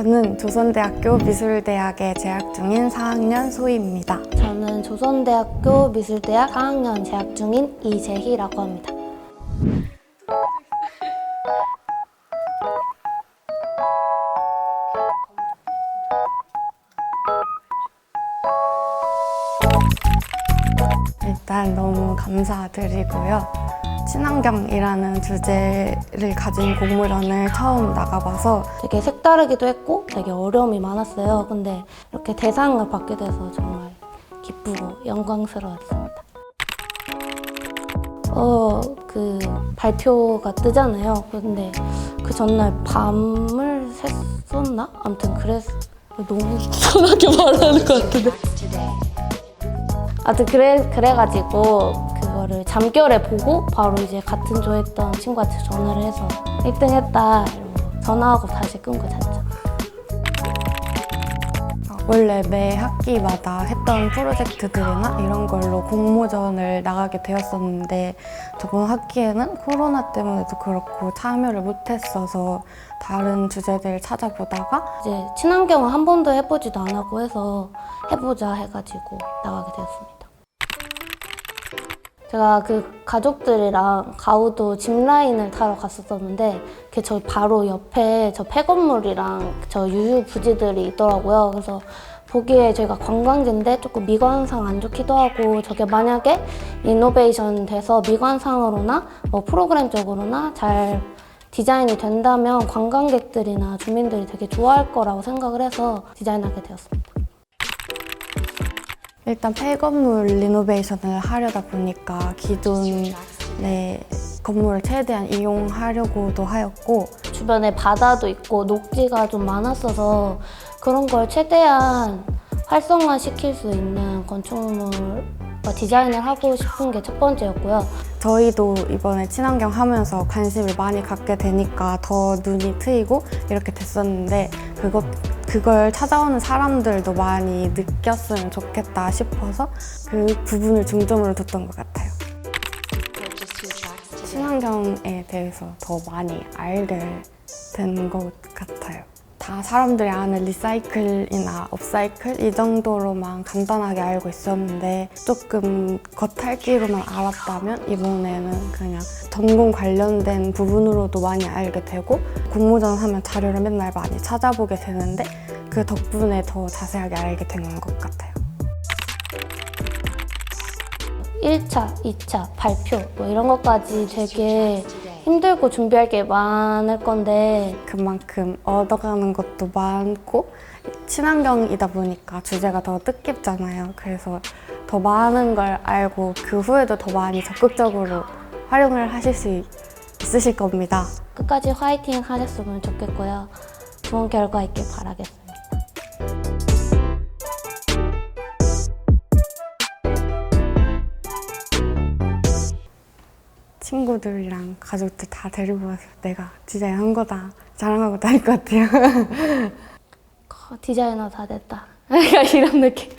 저는 조선대학교 미술대학에 재학 중인 4학년 소희입니다. 저는 조선대학교 미술대학 4학년 재학 중인 이재희라고 합니다. 일단 너무 감사드리고요. 친환경이라는 주제를 가진 공모전을 처음 나가봐서 되게 색다르기도 했고 되게 어려움이 많았어요. 근데 이렇게 대상을 받게 돼서 정말 기쁘고 영광스러웠습니다. 어, 그 발표가 뜨잖아요. 근데 그 전날 밤을 샜었나? 아무튼 그래서 너무 이상하게 말하는 것 같은데. 아무튼 그래, 그래가지고 그거를 잠결에 보고 바로 이제 같은 조 했던 친구한테 전화를 해서 1등 했다 이러고 전화하고 다시 끊고 잤죠. 원래 매 학기마다 했던 프로젝트들이나 이런 걸로 공모전을 나가게 되었었는데 저번 학기에는 코로나 때문에도 그렇고 참여를 못했어서 다른 주제들 찾아보다가 이제 친환경을 한 번도 해보지도 않았고 해서 해보자 해가지고 나가게 되었습니다. 제가 그 가족들이랑 가우도 짚라인을 타러 갔었었는데 그게 저 바로 옆에 저 폐건물이랑 저 유유 부지들이 있더라고요. 그래서 보기에 저희가 관광지인데 조금 미관상 안 좋기도 하고 저게 만약에 이노베이션 돼서 미관상으로나 뭐 프로그램적으로나 잘 디자인이 된다면 관광객들이나 주민들이 되게 좋아할 거라고 생각을 해서 디자인하게 되었습니다. 일단 폐건물 리노베이션을 하려다 보니까 기존의 건물을 최대한 이용하려고도 하였고 주변에 바다도 있고 녹지가 좀 많았어서 그런 걸 최대한 활성화 시킬 수 있는 건축물 디자인을 하고 싶은 게 첫 번째였고요. 저희도 이번에 친환경 하면서 관심을 많이 갖게 되니까 더 눈이 트이고 이렇게 됐었는데 그것 그걸 찾아오는 사람들도 많이 느꼈으면 좋겠다 싶어서 그 부분을 중점으로 뒀던 것 같아요. 친환경에 대해서 더 많이 알게 된 것 같아요. 다 사람들이 아는 리사이클이나 업사이클 이 정도로만 간단하게 알고 있었는데 조금 겉핥기로만 알았다면 이번에는 그냥 전공 관련된 부분으로도 많이 알게 되고 공모전 하면 자료를 맨날 많이 찾아보게 되는데 그 덕분에 더 자세하게 알게 된것 같아요. 1차, 2차, 발표 뭐 이런 것까지 되게 힘들고 준비할 게 많을 건데 그만큼 얻어가는 것도 많고 친환경이다 보니까 주제가 더 뜻깊잖아요. 그래서 더 많은 걸 알고 그 후에도 더 많이 적극적으로 활용을 하실 수 있으실 겁니다. 끝까지 화이팅 하셨으면 좋겠고요. 좋은 결과 있길 바라겠습니다. 친구들이랑 가족들 다 데리고 와서 내가 디자인한 거다 자랑하고 다닐 것 같아요. 어, 디자이너 다 됐다. 이런 느낌.